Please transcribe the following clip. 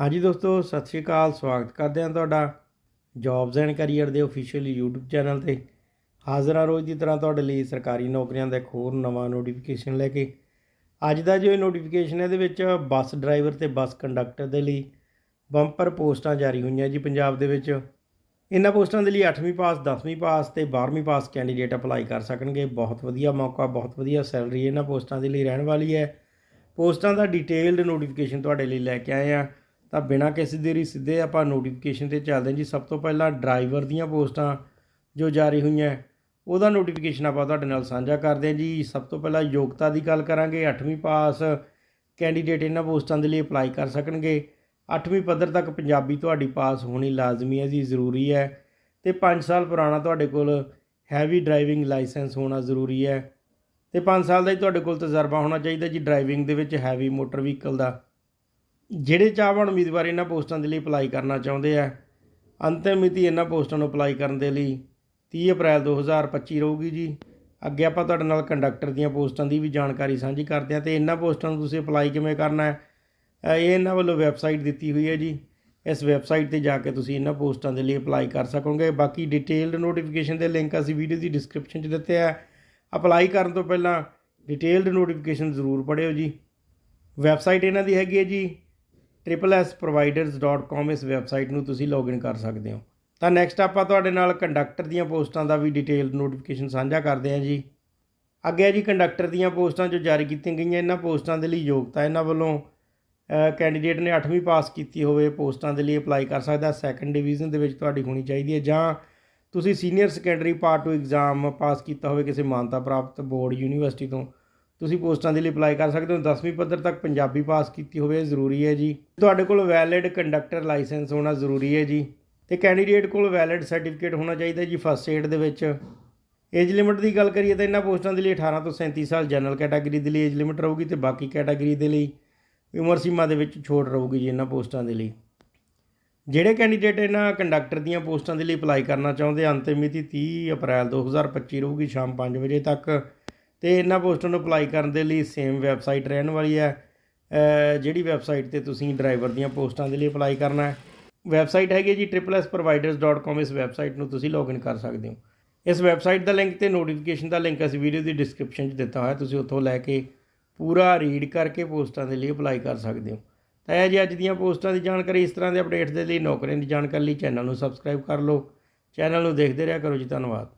ਹਾਂਜੀ ਦੋਸਤੋ, ਸਤਿ ਸ਼੍ਰੀ ਅਕਾਲ, ਸਵਾਗਤ ਕਰਦੇ ਹਾਂ ਤੁਹਾਡਾ ਜੌਬਸ ਐਂਡ ਕੈਰੀਅਰ ਦੇ ਅਫੀਸ਼ੀਅਲ YouTube ਚੈਨਲ ਤੇ। ਹਾਜ਼ਰ ਹਾਂ ਰੋਜ਼ ਦੀ ਤਰ੍ਹਾਂ ਤੁਹਾਡੇ ਲਈ ਸਰਕਾਰੀ ਨੌਕਰੀਆਂ ਦਾ ਇੱਕ ਹੋਰ ਨਵਾਂ ਨੋਟੀਫਿਕੇਸ਼ਨ ਲੈ ਕੇ। ਅੱਜ ਦਾ ਜੋ ਨੋਟੀਫਿਕੇਸ਼ਨ ਹੈ, ਇਹਦੇ ਵਿੱਚ ਬੱਸ ਡਰਾਈਵਰ ਤੇ ਬੱਸ ਕੰਡਕਟਰ ਦੇ ਲਈ ਬੰਪਰ ਪੋਸਟਾਂ ਜਾਰੀ ਹੋਈਆਂ ਜੀ ਪੰਜਾਬ ਦੇ ਵਿੱਚ। ਇਹਨਾਂ ਪੋਸਟਾਂ ਦੇ ਲਈ 8ਵੀਂ ਪਾਸ 10ਵੀਂ ਪਾਸ ਤੇ 12ਵੀਂ ਪਾਸ ਕੈਂਡੀਡੇਟ ਅਪਲਾਈ ਕਰ ਸਕਣਗੇ। ਬਹੁਤ ਵਧੀਆ ਮੌਕਾ, ਬਹੁਤ ਵਧੀਆ ਸੈਲਰੀ ਇਹਨਾਂ ਪੋਸਟਾਂ ਦੇ ਲਈ ਰਹਿਣ ਵਾਲੀ ਹੈ। ਪੋਸਟਾਂ ਦਾ ਡਿਟੇਲਡ ਨੋਟੀਫਿਕੇਸ਼ਨ ਤੁਹਾਡੇ ਲਈ ਲੈ ਕੇ ਆਏ ਆ ਤਾਂ ਬਿਨਾਂ ਕਿਸੇ ਦੇਰੀ ਸਿੱਧੇ ਆਪਾਂ ਨੋਟੀਫਿਕੇਸ਼ਨ ਤੇ ਚੱਲਦੇ ਹਾਂ ਜੀ। ਸਭ ਤੋਂ ਪਹਿਲਾਂ ਡਰਾਈਵਰ ਦੀਆਂ ਪੋਸਟਾਂ ਜੋ ਜਾਰੀ ਹੋਈਆਂ, ਉਹਦਾ ਨੋਟੀਫਿਕੇਸ਼ਨ ਆਪਾਂ ਤੁਹਾਡੇ ਨਾਲ ਸਾਂਝਾ ਕਰਦੇ ਹਾਂ ਜੀ। ਸਭ ਤੋਂ ਪਹਿਲਾਂ ਯੋਗਤਾ ਦੀ ਗੱਲ ਕਰਾਂਗੇ। 8ਵੀਂ ਪਾਸ ਕੈਂਡੀਡੇਟ ਇਹਨਾਂ ਪੋਸਟਾਂ ਦੇ ਲਈ ਅਪਲਾਈ ਕਰ ਸਕਣਗੇ। 8ਵੀਂ ਪੱਧਰ ਤੱਕ ਪੰਜਾਬੀ ਤੁਹਾਡੀ ਪਾਸ ਹੋਣੀ ਲਾਜ਼ਮੀ ਹੈ ਜੀ, ਜ਼ਰੂਰੀ ਹੈ। ਤੇ 5 ਸਾਲ ਪੁਰਾਣਾ ਤੁਹਾਡੇ ਕੋਲ ਹੈਵੀ ਡਰਾਈਵਿੰਗ ਲਾਇਸੈਂਸ ਹੋਣਾ ਜ਼ਰੂਰੀ ਹੈ। ਤੇ 5 ਸਾਲ ਦਾ ਹੀ ਤੁਹਾਡੇ ਕੋਲ ਤਜਰਬਾ ਹੋਣਾ ਚਾਹੀਦਾ ਜੀ ਡਰਾਈਵਿੰਗ ਦੇ ਵਿੱਚ ਹੈਵੀ ਮੋਟਰ ਵਹੀਕਲ ਦਾ। ਜਿਹੜੇ ਚਾਹਵਾਨ ਉਮੀਦਵਾਰ ਇਹਨਾਂ ਪੋਸਟਾਂ ਦੇ ਲਈ ਅਪਲਾਈ ਕਰਨਾ ਚਾਹੁੰਦੇ ਆ, ਅੰਤਿਮ ਮਿਤੀ ਇਹਨਾਂ ਪੋਸਟਾਂ ਨੂੰ ਅਪਲਾਈ ਕਰਨ ਦੇ ਲਈ 30 ਅਪ੍ਰੈਲ 2025 ਰਹੂਗੀ ਜੀ। ਅੱਗੇ ਆਪਾਂ ਤੁਹਾਡੇ ਨਾਲ ਕੰਡਕਟਰ ਦੀਆਂ ਪੋਸਟਾਂ ਦੀ ਵੀ ਜਾਣਕਾਰੀ ਸਾਂਝੀ ਕਰਦੇ ਹਾਂ ਤੇ ਇਹਨਾਂ ਪੋਸਟਾਂ ਨੂੰ ਤੁਸੀਂ ਅਪਲਾਈ ਕਿਵੇਂ ਕਰਨਾ ਹੈ ਇਹ ਇਹਨਾਂ ਵੱਲੋਂ ਵੈਬਸਾਈਟ ਦਿੱਤੀ ਹੋਈ ਹੈ ਜੀ। ਇਸ ਵੈਬਸਾਈਟ ਤੇ ਜਾ ਕੇ ਤੁਸੀਂ ਇਹਨਾਂ ਪੋਸਟਾਂ ਦੇ ਲਈ ਅਪਲਾਈ ਕਰ ਸਕੋਗੇ। ਬਾਕੀ ਡਿਟੇਲਡ ਨੋਟੀਫਿਕੇਸ਼ਨ ਦੇ ਲਿੰਕ ਅਸੀਂ ਵੀਡੀਓ ਦੀ ਡਿਸਕ੍ਰਿਪਸ਼ਨ 'ਚ ਦਿੱਤੇ ਆ। ਅਪਲਾਈ ਕਰਨ ਤੋਂ ਪਹਿਲਾਂ ਡਿਟੇਲਡ ਨੋਟੀਫਿਕੇਸ਼ਨ ਜ਼ਰੂਰ ਪੜ੍ਹਿਓ ਜੀ। ਵੈਬਸਾਈਟ ਇਹਨਾਂ ਦੀ ਹੈਗੀ ਹੈ ਜੀ triplesproviders.com ਇਸ ਵੈਬਸਾਈਟ ਨੂੰ ਤੁਸੀਂ ਲੌਗਇਨ ਕਰ ਸਕਦੇ ਹੋ। ਤਾਂ ਨੈਕਸਟ ਆਪਾਂ ਤੁਹਾਡੇ ਨਾਲ ਕੰਡਕਟਰ ਦੀਆਂ ਪੋਸਟਾਂ ਦਾ ਵੀ ਡਿਟੇਲ ਨੋਟੀਫਿਕੇਸ਼ਨ ਸਾਂਝਾ ਕਰਦੇ ਹਾਂ ਜੀ। ਅੱਗੇ ਹੈ ਜੀ ਕੰਡਕਟਰ ਦੀਆਂ ਪੋਸਟਾਂ ਜੋ ਜਾਰੀ ਕੀਤੀਆਂ ਗਈਆਂ, ਇਹਨਾਂ ਪੋਸਟਾਂ ਦੇ ਲਈ ਯੋਗਤਾ ਇਹਨਾਂ ਵੱਲੋਂ ਕੈਂਡੀਡੇਟ ਨੇ 8ਵੀਂ ਪਾਸ ਕੀਤੀ ਹੋਵੇ, ਪੋਸਟਾਂ ਦੇ ਲਈ ਅਪਲਾਈ ਕਰ ਸਕਦਾ ਸੈਕੰਡ ਡਿਵੀਜ਼ਨ ਦੇ ਵਿੱਚ ਤੁਹਾਡੀ ਹੋਣੀ ਚਾਹੀਦੀ ਹੈ ਜਾਂ ਤੁਸੀਂ senior secondary part 2 exam pass ਕੀਤਾ ਹੋਵੇ ਕਿਸੇ ਮਾਨਤਾ ਪ੍ਰਾਪਤ ਬੋਰਡ ਯੂਨੀਵਰਸਿਟੀ ਤੋਂ। ਤੁਸੀਂ ਪੋਸਟਾਂ ਦੇ ਲਈ ਅਪਲਾਈ ਕਰ ਸਕਦੇ ਹੋ। 10ਵੀਂ ਪੱਧਰ ਤੱਕ ਪੰਜਾਬੀ ਪਾਸ ਕੀਤੀ ਹੋਵੇ ਜ਼ਰੂਰੀ ਹੈ ਜੀ। ਤੁਹਾਡੇ ਕੋਲ ਵੈਲਿਡ ਕੰਡਕਟਰ ਲਾਇਸੈਂਸ ਹੋਣਾ ਜ਼ਰੂਰੀ ਹੈ ਜੀ। ਤੇ ਕੈਂਡੀਡੇਟ ਕੋਲ ਵੈਲਿਡ ਸਰਟੀਫਿਕੇਟ ਹੋਣਾ ਚਾਹੀਦਾ ਜੀ ਫਸਟ ਏਡ ਦੇ ਵਿੱਚ। ਏਜ ਲਿਮਿਟ ਦੀ ਗੱਲ ਕਰੀਏ ਤਾਂ ਇਹਨਾਂ ਪੋਸਟਾਂ ਦੇ ਲਈ 18 ਤੋਂ 37 ਸਾਲ ਜਨਰਲ ਕੈਟਾਗਰੀ ਦੇ ਲਈ ਏਜ ਲਿਮਿਟ ਰਹੂਗੀ ਤੇ ਬਾਕੀ ਕੈਟਾਗਰੀ ਦੇ ਲਈ ਉਮਰ ਸੀਮਾ ਦੇ ਵਿੱਚ ਛੋਟ ਰਹੂਗੀ ਜੀ ਇਹਨਾਂ ਪੋਸਟਾਂ ਦੇ ਲਈ। ਜਿਹੜੇ ਕੈਂਡੀਡੇਟ ਇਹਨਾਂ ਕੰਡਕਟਰ ਦੀਆਂ ਪੋਸਟਾਂ ਦੇ ਲਈ ਅਪਲਾਈ ਕਰਨਾ ਚਾਹੁੰਦੇ ਹਨ ਅੰਤਿਮ ਮਿਤੀ 30 ਅਪ੍ਰੈਲ 2025 ਰਹੂਗੀ, ਸ਼ਾਮ 5 ਵਜੇ ਤੱਕ। ਤੇ ਇਹਨਾਂ ਪੋਸਟਾਂ ਨੂੰ ਅਪਲਾਈ ਕਰਨ ਦੇ ਲਈ ਸੇਮ ਵੈਬਸਾਈਟ ਰਹਿਣ ਵਾਲੀ ਹੈ। ਜਿਹੜੀ ਵੈਬਸਾਈਟ ਤੇ ਤੁਸੀਂ ਡਰਾਈਵਰ ਦੀਆਂ ਪੋਸਟਾਂ ਦੇ ਲਈ ਅਪਲਾਈ ਕਰਨਾ ਹੈ। ਵੈਬਸਾਈਟ ਹੈਗੀ ਜੀ triplesproviders.com ਇਸ ਵੈਬਸਾਈਟ ਨੂੰ ਤੁਸੀਂ ਲੌਗਇਨ ਕਰ ਸਕਦੇ ਹੋ। ਇਸ ਵੈਬਸਾਈਟ ਦਾ ਲਿੰਕ ਤੇ ਨੋਟੀਫਿਕੇਸ਼ਨ ਦਾ ਲਿੰਕ ਅਸੀਂ ਵੀਡੀਓ ਦੀ ਡਿਸਕ੍ਰਿਪਸ਼ਨ 'ਚ ਦਿੱਤਾ ਹੋਇਆ, ਤੁਸੀਂ ਉੱਥੋਂ ਲੈ ਕੇ ਪੂਰਾ ਰੀਡ ਕਰਕੇ ਪੋਸਟਾਂ ਦੇ ਲਈ ਅਪਲਾਈ ਕਰ ਸਕਦੇ ਹੋ। ਤਾਂ ਇਹ ਜੀ ਅੱਜ ਦੀਆਂ ਪੋਸਟਾਂ ਦੀ ਜਾਣਕਾਰੀ, ਇਸ ਤਰ੍ਹਾਂ ਦੇ ਅਪਡੇਟਸ ਦੇ ਲਈ ਨੌਕਰੀਆਂ ਦੀ ਜਾਣਕਾਰੀ ਲਈ ਚੈਨਲ ਨੂੰ ਸਬਸਕ੍ਰਾਈਬ ਕਰ ਲਓ। ਚੈਨਲ ਨੂੰ ਦੇਖਦੇ ਰਿਹਾ ਕਰੋ ਜੀ, ਧੰਨਵਾਦ।